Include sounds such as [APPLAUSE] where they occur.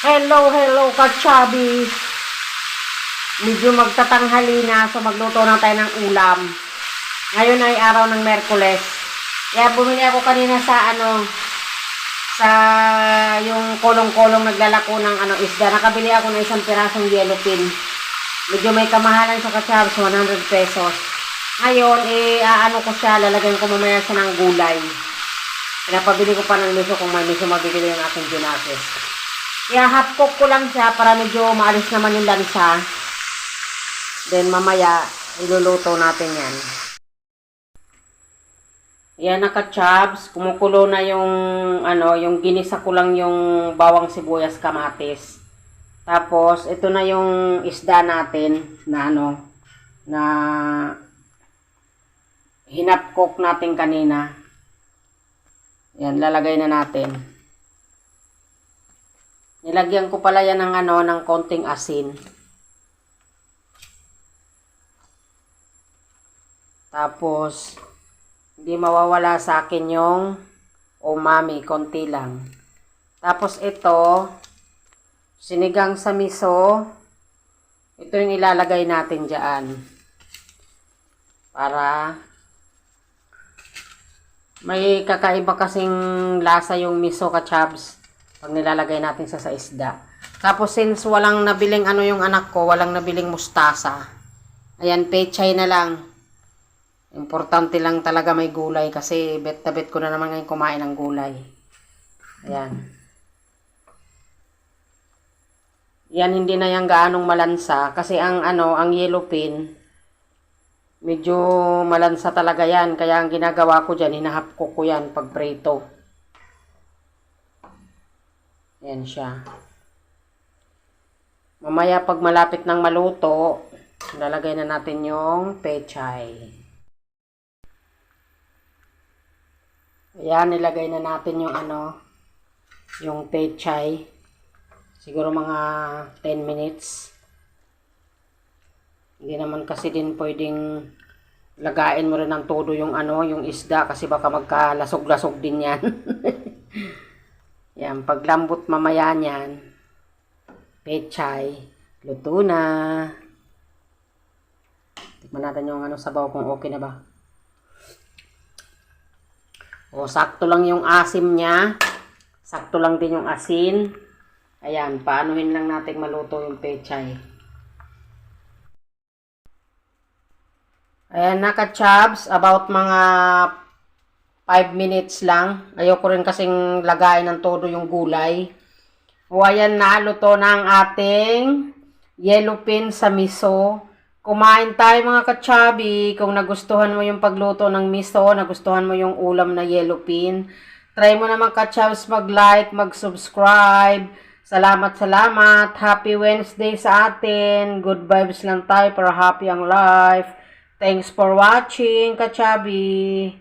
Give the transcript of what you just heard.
Hello, hello, kachabi. Medyo magtatanghali na, so magluto na tayo ng ulam. Ngayon ay araw ng Merkules. Kaya bumili ako kanina sa ano, sa yung kolong-kolong naglalako ng ano, isda. Nakabili ako ng isang pirasong yellow pin. Medyo may kamahalan sa kachabs, 100 pesos. Ngayon, eh, aano ko siya, lalagyan ko mamaya siya ng gulay. Pinapabili ko pa ng miso kung may miso mabibili yung aking ginasis. Kaya half cook ko lang siya para medyo maalis naman yung lansa. Then mamaya, iluluto natin yan. Yan naka-chabs, kumukulo na yung ano, yung ginisa ko lang yung bawang sibuyas kamatis. Tapos ito na yung isda natin na ano na hinapkok natin kanina. Yan, lalagay na natin. Nilagyan ko pala yan ng ano, ng konting asin. Tapos, hindi mawawala sa akin yung umami, konti lang. Tapos ito, sinigang sa miso, ito yung ilalagay natin dyan. Para may kakaiba kasing lasa yung miso kachabs pag nilalagay natin sa sa isda. Tapos since walang nabiling ano yung anak ko, walang nabiling mustasa. Ayan, pechay na lang. Importante lang talaga may gulay kasi bet na bet ko na naman ngayon kumain ng gulay. Ayan. Yan hindi na yung gaanong malansa kasi ang ano, ang yellow pin medyo malansa talaga yan kaya ang ginagawa ko diyan hinahap ko ko yan pag prito. Yan siya. Mamaya pag malapit ng maluto, lalagay na natin yung pechay. Ayan, nilagay na natin yung ano, yung pechay. Siguro mga 10 minutes. Hindi naman kasi din pwedeng lagain mo rin ng todo yung ano, yung isda kasi baka magkalasog-lasog din yan. [LAUGHS] yan, paglambot mamaya niyan, pechay, luto na. Tikman natin yung ano sabaw kung okay na ba. O, sakto lang yung asim niya. Sakto lang din yung asin. Ayan, paanuhin lang natin maluto yung pechay. Ayan, naka-chabs. About mga 5 minutes lang. Ayoko rin kasing lagayin ng todo yung gulay. O, ayan na. Luto na ang ating yellow pin sa miso. Kumain tayo mga kachabi. Kung nagustuhan mo yung pagluto ng miso, nagustuhan mo yung ulam na yellow pin, try mo naman kachabs mag-like, mag-subscribe. Salamat, salamat. Happy Wednesday sa atin. Good vibes lang tayo para happy ang life. Thanks for watching, kachabi.